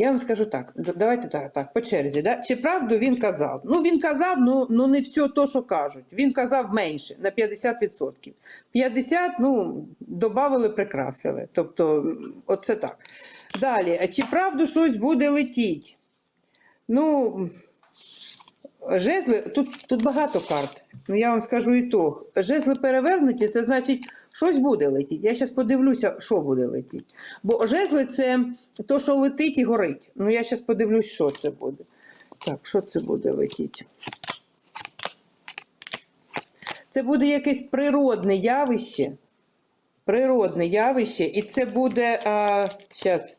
Я вам скажу так, давайте так, так по черзі. Да? Чи правду він казав? Ну він казав, ну, ну не все то, що кажуть. Він казав менше на 50%. 50, ну, додали, прикрасили. Тобто, оце так. Далі, а чи правду щось буде летіти? Ну, жезли, тут, тут багато карт. Ну, я вам скажу і то. Жезли перевернуті, це значить, щось буде летіти. Я зараз подивлюся, що буде летіти. Бо жезли це то, що летить і горить. Ну, я зараз подивлюсь, що це буде. Так, що це буде летіти? Це буде якесь природне явище. Природне явище, і це буде. А, щас.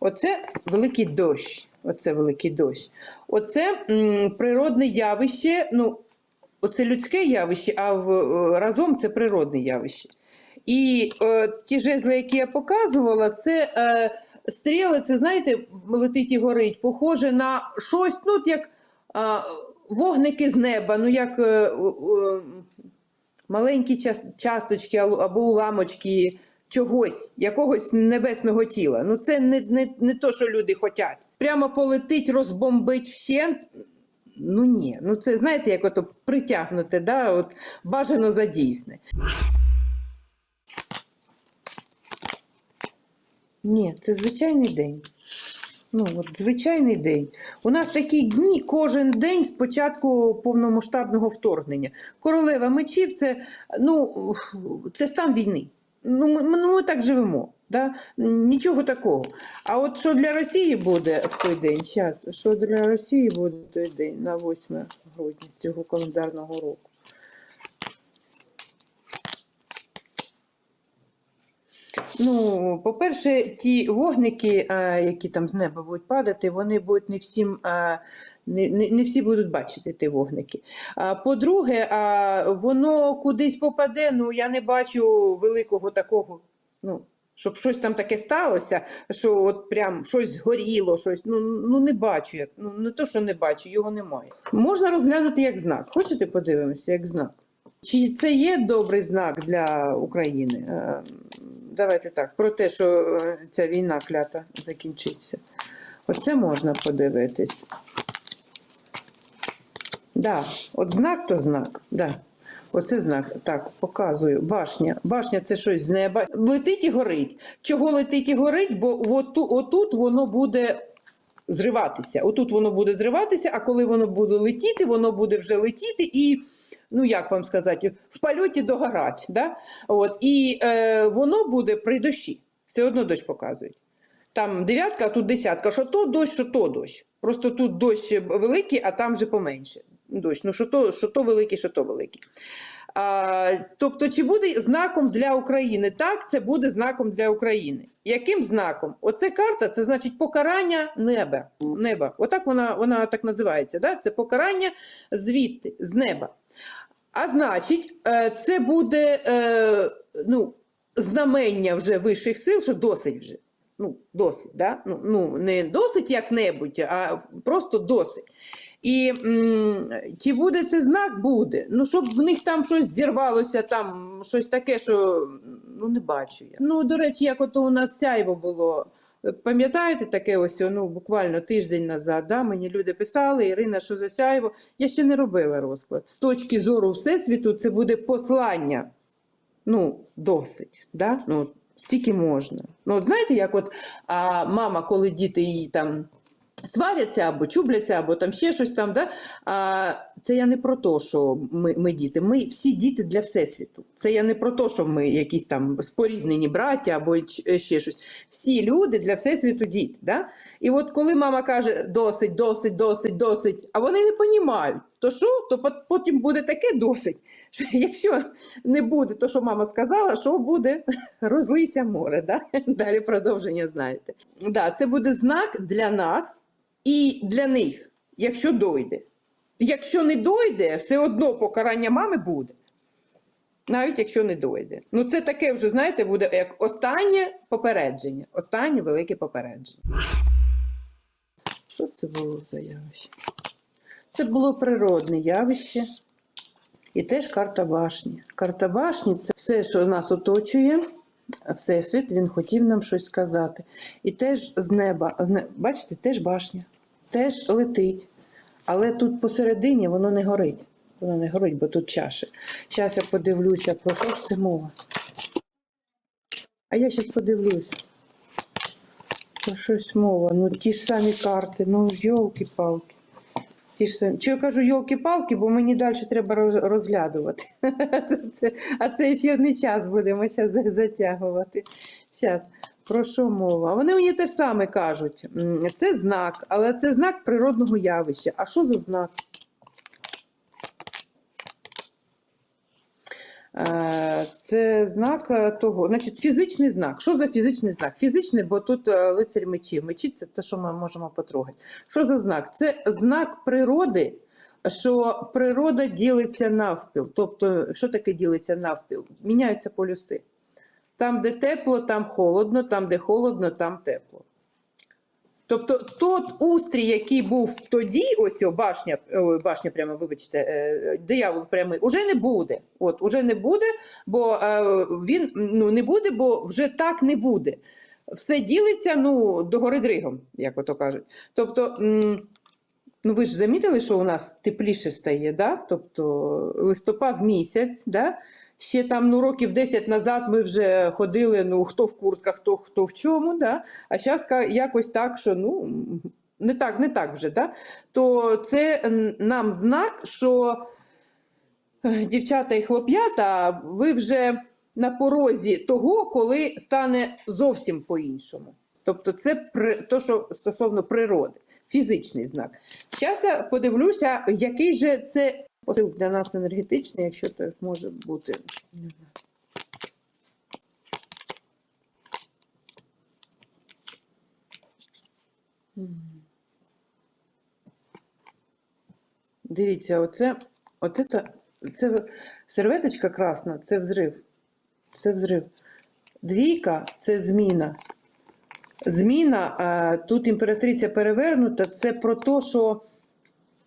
Оце великий дощ. Оце великий дощ. Оце природне явище. Ну, оце людське явище, а е, разом це природне явище. І е, ті жезли, які я показувала, це е, стріли, це знаєте, летить і горить, похоже на щось, ну, як е, вогники з неба, ну як е, е, маленькі час- часточки або уламочки чогось, якогось небесного тіла. Ну це не, не, не то, що люди хочуть. Прямо полетить, розбомбить вщент. Ну ні, ну це знаєте, як ото притягнуте, да, от бажано за дійсне. Ні, це звичайний день. Ну, от звичайний день. У нас такі дні кожен день з початку повномасштабного вторгнення. Королева мечів це, ну, це стан війни. Ну, ми, ми- ну, ми так живемо. Да? Нічого такого. А от що для Росії буде в той день? Щас, що для Росії буде в той день на 8 грудня цього календарного року? Ну, по-перше, ті вогники, які там з неба будуть падати, вони будуть не всім. Не, не, не всі будуть бачити ті вогники. А, по-друге, воно кудись попаде. Ну я не бачу великого такого. Ну, щоб щось там таке сталося, що от прям щось згоріло, щось. Ну, ну не бачу я. Ну не то, що не бачу, його немає. Можна розглянути як знак. Хочете подивимося, як знак? Чи це є добрий знак для України? Е, Давайте так, про те, що е, ця війна клята закінчиться. Оце можна подивитись. Да, от знак то знак. Да. Оце знак. Так, показую. Башня. Башня це щось з неба. Летить і горить. Чого летить і горить? Бо оту, отут воно буде зриватися. Отут воно буде зриватися, а коли воно буде летіти, воно буде вже летіти і. Ну, як вам сказати, в польоті догорать. Да? От, і е, воно буде при дощі. Все одно дощ показують. Там дев'ятка, а тут десятка. Що то дощ, що то дощ. Просто тут дощ великий, а там вже поменше. Дощ. Ну, що то, що то великий, що то великий. А, тобто, чи буде знаком для України? Так, це буде знаком для України. Яким знаком? Оце карта, це значить покарання неба. неба. Отак вона, вона так називається. Да? Це покарання звідти, з неба. А значить, е, це буде е, ну, знамення вже вищих сил, що досить вже. Ну, досить, да? ну, ну, не досить як-небудь, а просто досить. І м, чи буде це знак? Буде. Ну, щоб в них там щось зірвалося, там щось таке, що ну, не бачу я. Ну, до речі, як ото у нас сяйво було. Пам'ятаєте таке ось, ну, буквально тиждень назад, да? мені люди писали, Ірина, що за сяйво? Я ще не робила розклад. З точки зору Всесвіту, це буде послання. Ну, досить. Да? Ну, стільки можна. Ну, от знаєте, як от а, мама, коли діти її там сваряться або чубляться, або там ще щось там, да? а, це я не про те, що ми, ми діти. Ми всі діти для Всесвіту. Це я не про те, що ми якісь там споріднені браття або ще щось. Всі люди для Всесвіту діти. Да? І от коли мама каже досить, досить, досить, досить, а вони не розуміють, то що, то потім буде таке досить. Що якщо не буде то, що мама сказала, що буде? Розлийся море. Да? Далі продовження знаєте. Да, це буде знак для нас і для них, якщо дойде. Якщо не дойде, все одно покарання мами буде. Навіть якщо не дойде. Ну, це таке вже, знаєте, буде як останнє попередження. Останнє велике попередження. Що це було за явище? Це було природне явище. І теж карта башні. Карта башні це все, що нас оточує. Всесвіт, він хотів нам щось сказати. І теж з неба, бачите, теж башня, теж летить. Але тут посередині воно не горить. Воно не горить, бо тут чаші. Зараз я подивлюся, про що ж це мова. А я зараз подивлюсь. Про щось мова. Ну ті ж самі карти, ну йолки-палки. Ті ж самі. Чи я кажу йолки-палки, бо мені далі треба розглядувати. А це ефірний час будемо зараз затягувати. Зараз. Про що мова? Вони мені те ж саме кажуть. Це знак, але це знак природного явища. А що за знак? Це знак е, того, значить, фізичний знак. Що за фізичний знак? Фізичний, бо тут е, лицарь мечів. Мечі це те, що ми можемо потрогати. Що за знак? Це знак природи, що природа ділиться навпіл. Тобто, що таке ділиться навпіл? Міняються полюси. Там, де тепло, там холодно, там, де холодно, там тепло. Тобто тот устрій, який був тоді, ось о, башня, ой, башня прямо, вибачте, е, диявол прямий, уже не буде. От, уже не буде, бо е, він ну, не буде, бо вже так не буде. Все ділиться ну, догори дригом, як ото кажуть. Тобто, ну ви ж замітили, що у нас тепліше стає, да? тобто листопад місяць, да? Ще там ну, років 10 назад ми вже ходили, ну, хто в куртках, хто, хто в чому, да? а зараз якось так, що ну, не так, не так вже, да? то це нам знак, що дівчата і хлоп'ята, ви вже на порозі того, коли стане зовсім по-іншому. Тобто це при, то, що стосовно природи, фізичний знак. Зараз я подивлюся, який же це посил для нас енергетичний, якщо так може бути. Дивіться, оце, оце та- це серветочка красна, це взрив. Це взрив. Двійка це зміна. Зміна, тут імператриця перевернута, це про те, що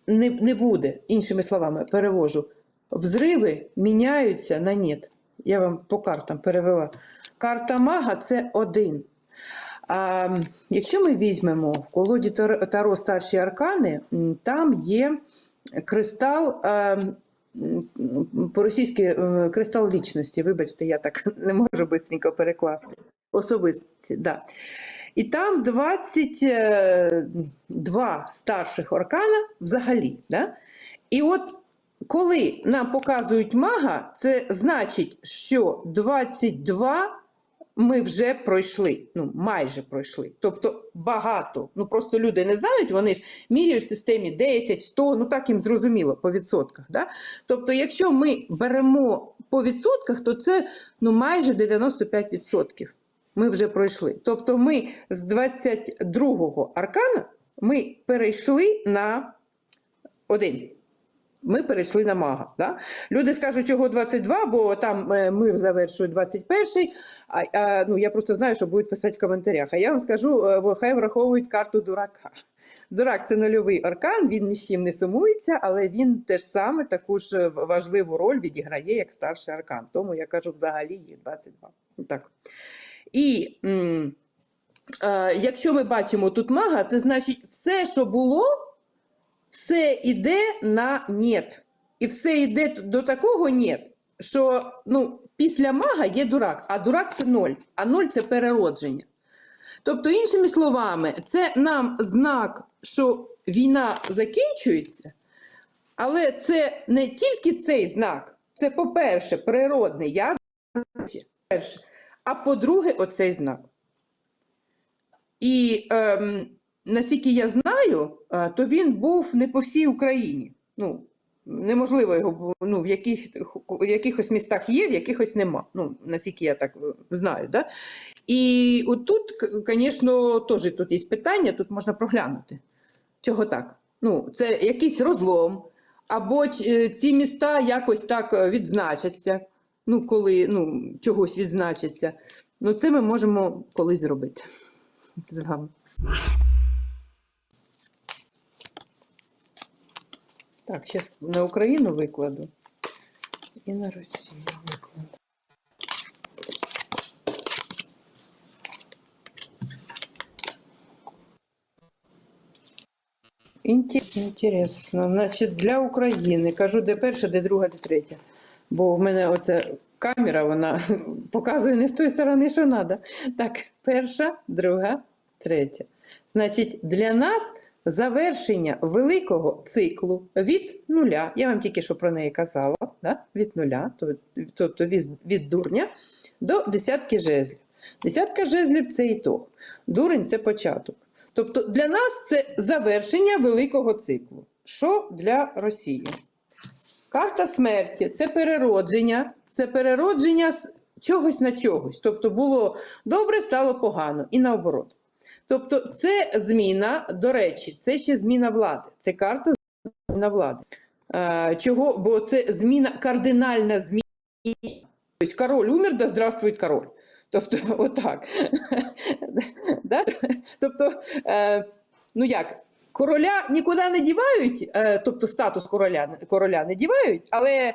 не, не буде, іншими словами, перевожу. Взриви міняються на нет. Я вам по картам перевела. Карта мага це один. А якщо ми візьмемо в колоді Таро старші аркани, там є кристал. а, По-російськи е, кристал лічності. Вибачте, я так не можу швидко перекласти. Особисті, да. І там 22 старших аркана взагалі. Да? І от коли нам показують мага, це значить, що 22 ми вже пройшли, ну майже пройшли. Тобто багато. Ну просто люди не знають, вони ж міряють в системі 10, 100, ну так їм зрозуміло по відсотках. Да? Тобто, якщо ми беремо по відсотках, то це ну майже 95%. Ми вже пройшли. Тобто, ми з 22-го аркана ми перейшли на один. Ми перейшли на мага. Да? Люди скажуть, чого 22, бо там е, мир завершує 21-й. А, а, ну, я просто знаю, що будуть писати в коментарях. А я вам скажу, е, хай враховують карту дурака. Дурак це нульовий аркан, він ні з чим не сумується, але він теж саме таку ж е, важливу роль відіграє як старший аркан. Тому я кажу, взагалі їх 22. Так. І е, якщо ми бачимо тут мага, це значить все, що було, все йде на нет. І все йде до такого нет, що ну, після мага є дурак, а дурак це ноль, а ноль це переродження. Тобто, іншими словами, це нам знак, що війна закінчується, але це не тільки цей знак, це, по-перше, природне явище, а по-друге, оцей знак. І ем, наскільки я знаю, е, то він був не по всій Україні. Ну, неможливо його ну, в, яких, в якихось містах є, в якихось нема. Ну, наскільки я так е, знаю. Да? І отут, звісно, теж тут є питання, тут можна проглянути. Чого так? Ну, це якийсь розлом, або е, ці міста якось так відзначаться, ну, коли ну, чогось відзначиться. Ну, це ми можемо колись зробити з вами. Так, зараз на Україну викладу і на Росію викладу. Інтересно, значить, для України. Кажу, де перша, де друга, де третя. Бо в мене оця камера, вона показує не з тої сторони, що треба. Так, перша, друга, третя. Значить, для нас завершення великого циклу від нуля. Я вам тільки що про неї казала, да? від нуля, тобто від, від дурня до десятки жезлів. Десятка жезлів це ітог. Дурень це початок. Тобто для нас це завершення великого циклу. Що для Росії? Карта смерті це переродження, це переродження з чогось на чогось. Тобто було добре, стало погано, і наоборот. Тобто, це зміна, до речі, це ще зміна влади. Це карта зміна влади. Е, чого? Бо це зміна, кардинальна зміна. Тобто король умер, да здравствует король. Тобто, отак. Тобто, е, ну як, короля нікуди не дівають, е, тобто статус короля, короля не дівають, але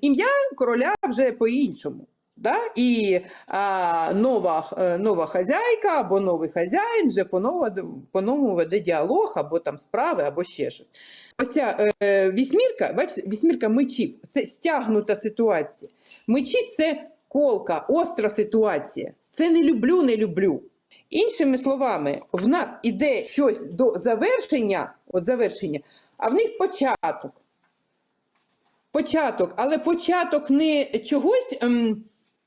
ім'я короля вже по-іншому. Да? І а, нова, е, нова хазяйка або новий хазяїн вже по-новому веде діалог, або там справи, або ще щось. Оця е, вісьмірка, бачите, вісьмірка мечів це стягнута ситуація. Мечі це колка, остра ситуація. Це не люблю, не люблю. Іншими словами, в нас іде щось до завершення, от завершення, а в них початок. Початок, але початок не чогось ем,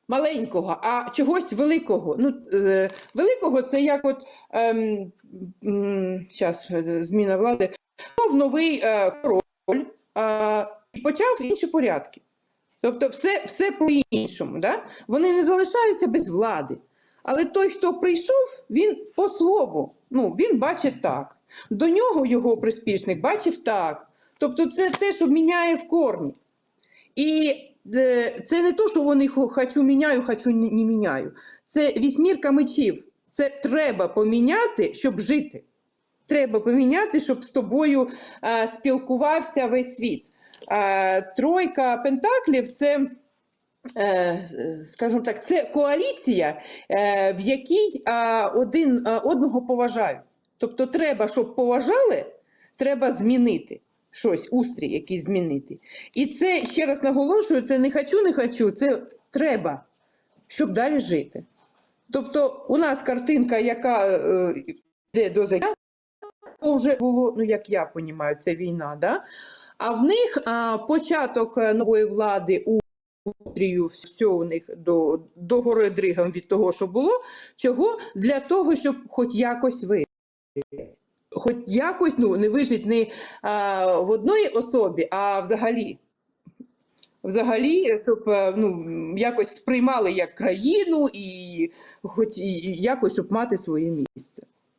маленького, а чогось великого. Ну, е, великого це як от ем, м, щас, е, зміна влади. Новий е, король е, і почав інші порядки. Тобто, все, все по-іншому. Да? Вони не залишаються без влади. Але той, хто прийшов, він по-свому. Ну, він бачить так. До нього його приспішник бачив так. Тобто, це те, що міняє в корні. І е, це не то, що вони хочу міняю, хочу не міняю. Це вісьмірка мечів. Це треба поміняти, щоб жити. Треба поміняти, щоб з тобою е, спілкувався весь світ. Е, тройка пентаклів це, скажімо так, це коаліція, е, в якій е, один е, одного поважають. Тобто, треба, щоб поважали, треба змінити щось, устрій якийсь змінити. І це, ще раз наголошую, це не хочу, не хочу, це треба, щоб далі жити. Тобто, у нас картинка, яка е, йде до закінчення, то вже було, ну як я розумію, це війна, да? а в них а, початок е, нової влади у устрію, все у них до, до гори дригом від того, що було. Чого? Для того, щоб хоч якось вижити. Хоч якось ну, не вижити не а, в одній особі, а взагалі. Взагалі, щоб е, ну, якось сприймали як країну і хоч і якось щоб мати своє місце.